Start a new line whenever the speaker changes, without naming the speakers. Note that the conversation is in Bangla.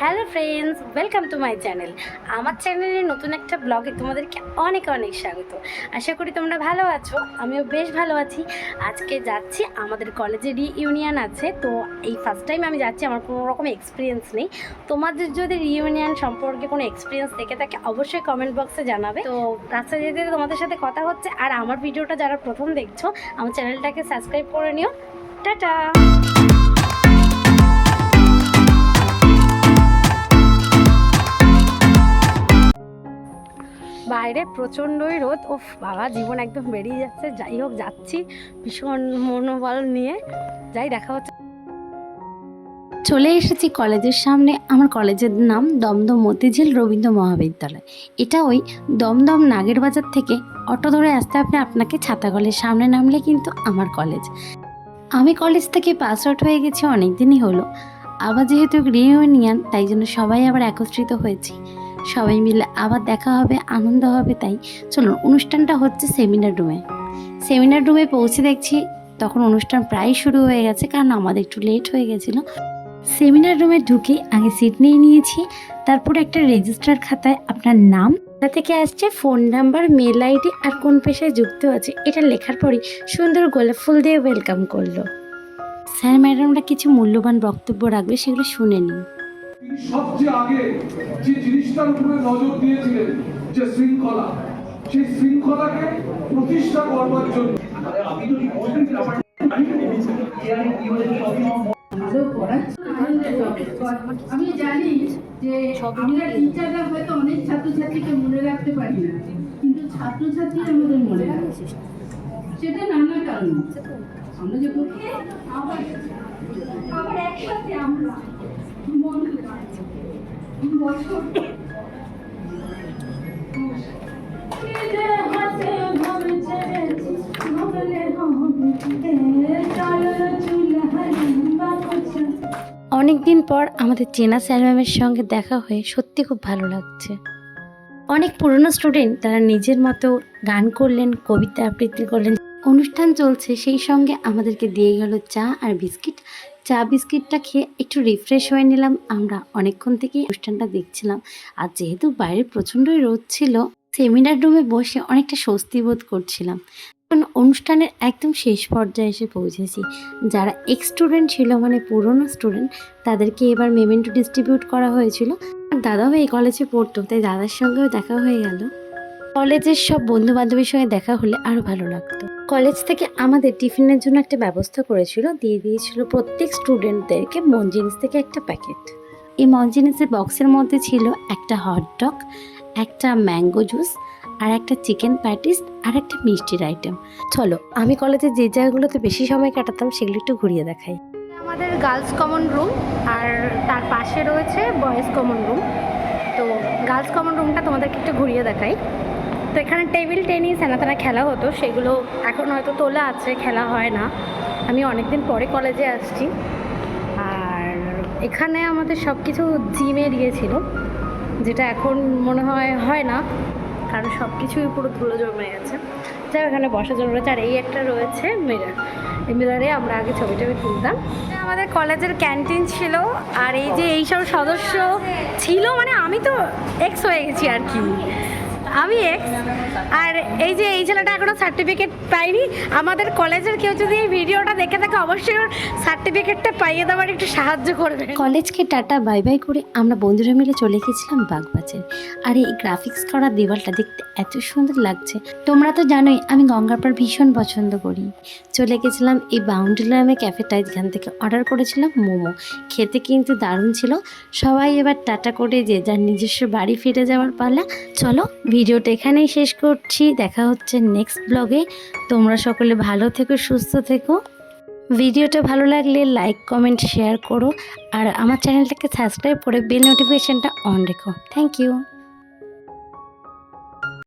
Hello friends, welcome to my channel. আমার চ্যানেলে নতুন একটা ব্লগে তোমাদেরকে অনেক অনেক স্বাগত। আশা করি তোমরা ভালো আছো, আমিও বেশ ভালো আছি। আজকে যাচ্ছি, আমাদের কলেজে রিইউনিয়ন আছে, তো এই ফার্স্ট টাইম আমি যাচ্ছি, আমার কোনো রকম এক্সপিরিয়েন্স নেই। তোমাদের যদি রিইউনিয়ন সম্পর্কে কোনো এক্সপিরিয়েন্স থেকে থাকে, অবশ্যই কমেন্ট বক্সে জানাবে। তো রাস্তায় যেতে যেতে তোমাদের সাথে কথা হচ্ছে, আর আমার ভিডিওটা যারা প্রথম দেখছ, আমার চ্যানেলটাকে সাবস্ক্রাইব করে নিও। টাটা! বাইরে প্রচণ্ডই রোদ। ও বাবা, জীবন একদম বেরিয়ে যাচ্ছে। যাই হোক, যাচ্ছি ভীষণ মনোবল নিয়ে। যাই, দেখা হচ্ছে। চলে এসেছি কলেজের সামনে। আমার কলেজের নাম দমদম মতিঝিল রবীন্দ্র মহাবিদ্যালয়। এটা ওই দমদম নাগের বাজার থেকে অটো ধরে আসতে আপনি আপনাকে ছাতাকলের সামনে নামলে কিন্তু আমার কলেজ। আমি কলেজ থেকে পাস আউট হয়ে গেছি অনেক দিনই হলো। আবার যেহেতু রিইউনিয়ন তাই জন্য সবাই আবার একত্রিত হয়েছি। সবাই মিলে আবার দেখা হবে, আনন্দ হবে, তাই চলুন অনুষ্ঠানটা হচ্ছে সেমিনার রুমে সেমিনার রুমে পৌঁছে দেখছি তখন অনুষ্ঠান প্রায় শুরু হয়ে গেছে, কারণ আমাদের একটু লেট হয়ে গেছিল। সেমিনার রুমে ঢুকে আগে সিট নিয়ে নিয়েছি, তারপর একটা রেজিস্টার খাতায় আপনার নাম তা থেকে আসছে ফোন নাম্বার মেল আইডি আর কোন পেশায় যুক্ত আছে, এটা লেখার পরই সুন্দর গোলাপ ফুল দিয়ে ওয়েলকাম করল। স্যার ম্যাডামরা কিছু মূল্যবান বক্তব্য রাখবে, সেগুলো শুনে নিন।
সবচেয়ে আগে যে জিনিসটার উপরে নজর দিয়েছিলেন যে শৃঙ্খলা সেই শৃঙ্খলাকে প্রতিষ্ঠা করবার জন্য।
ভালো পড়াচ্ছে আমি জানি যে আমরা টিচাররা হয়তো অনেক ছাত্রছাত্রীকে মনে রাখতে পারি না কিন্তু ছাত্রছাত্রী আমাদের মনে রাখছে সেটা নানা কারণ। আমরা যে পড়ি আবার আবার একসাথে আমরা বন্ধু বছর
অনেক দিন পর আমাদের চেনা স্যার ম্যামের সঙ্গে দেখা হয়ে সত্যি খুব ভালো লাগছে। অনেক পুরনো স্টুডেন্ট তারা নিজের মতো গান করলেন, কবিতা আবৃত্তি করলেন। অনুষ্ঠান চলছে, সেই সঙ্গে আমাদেরকে দিয়ে গেল চা আর বিস্কিট। চা বিস্কিটটা খেয়ে একটু রিফ্রেশ হয়ে নিলাম। আমরা অনেকক্ষণ থেকেই অনুষ্ঠানটা দেখছিলাম। আর যেহেতু বাইরে প্রচণ্ডই রোদ ছিল সেমিনার রুমে বসে অনেকটা স্বস্তি বোধ করছিলাম। কারণ অনুষ্ঠানের একদম শেষ পর্যায়ে এসে পৌঁছেছি। যারা এক্স স্টুডেন্ট ছিল মানে পুরনো স্টুডেন্ট তাদেরকে এবার মেমেন্টো ডিস্ট্রিবিউট করা হয়েছিল। আর দাদাও এই কলেজে পড়তো, তাই দাদার সঙ্গেও দেখা হয়ে গেল। কলেজের সব বন্ধু বান্ধবীর সঙ্গে দেখা হলে আরও ভালো লাগতো। কলেজ থেকে আমাদের টিফিনের জন্য একটা ব্যবস্থা করেছিল, দিয়ে দিয়েছিল প্রত্যেক স্টুডেন্টদেরকে মন জিনিস থেকে একটা প্যাকেট এই মন জিনিসের বক্সের মধ্যে ছিল একটা হট ডগ একটা ম্যাঙ্গো জুস আর একটা চিকেন প্যাটিস আর একটা মিষ্টির আইটেম চলো, আমি কলেজে যে জায়গাগুলোতে বেশি সময় কাটাতাম সেগুলো একটু ঘুরিয়ে দেখাই। আমাদের গার্লস কমন রুম আর তার পাশে রয়েছে বয়েজ কমন রুম তো গার্লস কমন রুমটা তোমাদেরকে একটু ঘুরিয়ে দেখাই। তো এখানে টেবিল টেনিস হেনাতেনা খেলা হতো, সেগুলো এখন হয়তো তোলা আছে, খেলা হয় না। আমি অনেক দিন পরে কলেজে আসছি। আর এখানে আমাদের সব কিছু জিমে দিয়েছিল, যেটা এখন মনে হয় হয় না, কারণ সব কিছুই পুরো ধুলো জমে গেছে। যাই এখানে বসা জন্য রয়েছে, আর এই একটা রয়েছে মিরার এই মিরারে আমরা আগে ছবি টবি তুলতাম। আমাদের কলেজের ক্যান্টিন ছিল, আর এই যে এইসব সদস্য ছিল মানে আমি তো এক্স হয়ে গেছি আর কি। আমি এক্স আর এই যে এই ছেলেটা এখনও সার্টিফিকেট পাইনি আমাদের কলেজের কেউ যদি এই ভিডিওটা দেখে থাকে, অবশ্যই সার্টিফিকেটটা পাইয়ে দেওয়ার একটু সাহায্য করবে। কলেজকে টাটা বাই বাই করে আমরা বন্ধুরা মিলে চলে গেছিলাম বাগবাজার। আর এই গ্রাফিক্স করা দেওয়ালটা দেখতে এত সুন্দর লাগছে। তোমরা তো জানোই, আমি গঙ্গাপাড় ভীষণ পছন্দ করি। চলে গেছিলাম এই বাউন্ডারি নামে ক্যাফেটায় যেখান থেকে অর্ডার করেছিলাম মোমো। খেতে কিন্তু দারুণ ছিল। সবাই এবার টাটা করে যে যার নিজস্ব বাড়ি ফিরে যাওয়ার পালা। চলো ভিডিওটা এখানেই শেষ করছি। দেখা হচ্ছে নেক্সট ব্লগে তোমরা সকলে ভালো থেকো, সুস্থ থেকো। ভিডিওটা ভালো লাগলে লাইক কমেন্ট শেয়ার করো। আর আমার চ্যানেলটাকে সাবস্ক্রাইব করে বেল নোটিফিকেশানটা অন রেখো। Thank you